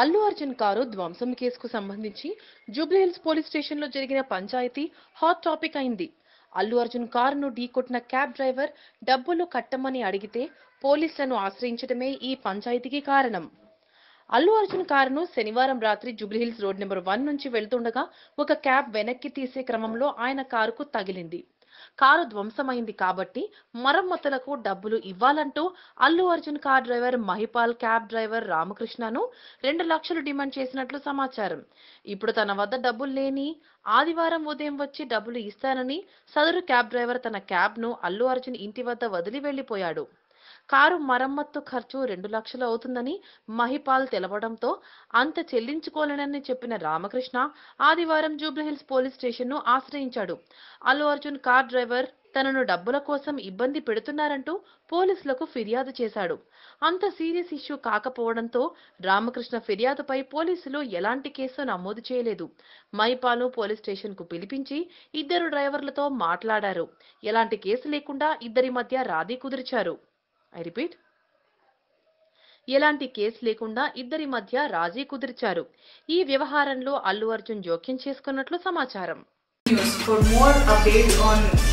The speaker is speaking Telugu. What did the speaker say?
అల్లు అర్జున్ కారు ధ్వంసం కేసుకు సంబంధించి జూబ్లీహిల్స్ పోలీస్ స్టేషన్లో జరిగిన పంచాయతీ హాట్ టాపిక్ అయింది. అల్లు అర్జున్ కారును ఢీకొట్టిన క్యాబ్ డ్రైవర్ డబ్బులు కట్టమని అడిగితే పోలీసులను ఆశ్రయించడమే ఈ పంచాయతీకి కారణం. అల్లు అర్జున్ కారును శనివారం రాత్రి జూబ్లీహిల్స్ రోడ్ నెంబర్ వన్ నుంచి వెళ్తుండగా ఒక క్యాబ్ వెనక్కి తీసే క్రమంలో ఆయన కారుకు తగిలింది. కారు ధ్వంసమైంది కాబట్టి మరమ్మతులకు డబ్బులు ఇవ్వాలంటూ Allu Arjun car driver Mahipal cab driver రామకృష్ణను రెండు లక్షలు డిమాండ్ చేసినట్లు సమాచారం. ఇప్పుడు తన వద్ద డబ్బులు లేని ఆదివారం ఉదయం వచ్చి డబ్బులు ఇస్తానని సదరు క్యాబ్ డ్రైవర్ తన క్యాబ్ను అల్లు అర్జున్ ఇంటి వద్ద వదిలి వెళ్ళిపోయాడు కారు మరమ్మత్తు ఖర్చు రెండు లక్షలు అవుతుందని మహిపాల్ తెలపడంతో అంత చెల్లించుకోలేనని చెప్పిన రామకృష్ణ ఆదివారం జూబ్లీహిల్స్ పోలీస్ స్టేషన్ను ఆశ్రయించాడు. అల్లు అర్జున్ కార్ డ్రైవర్ తనను డబ్బుల కోసం ఇబ్బంది పెడుతున్నారంటూ పోలీసులకు ఫిర్యాదు చేశాడు. అంత సీరియస్ ఇష్యూ కాకపోవడంతో రామకృష్ణ ఫిర్యాదుపై పోలీసులు ఎలాంటి కేసు నమోదు చేయలేదు. మైపాలు పోలీస్ స్టేషన్కు పిలిపించి ఇద్దరు డ్రైవర్లతో మాట్లాడారు. ఎలాంటి కేసు లేకుండా ఇద్దరి మధ్య రాదీ కుదిర్చారు. ఐ రిపీట్ ఎలాంటి కేసు లేకుండా ఇద్దరి మధ్య రాజీ కుదిర్చారు. ఈ వ్యవహారంలో అల్లు అర్జున్ జోక్యం చేసుకున్నట్లు సమాచారం. For more updates on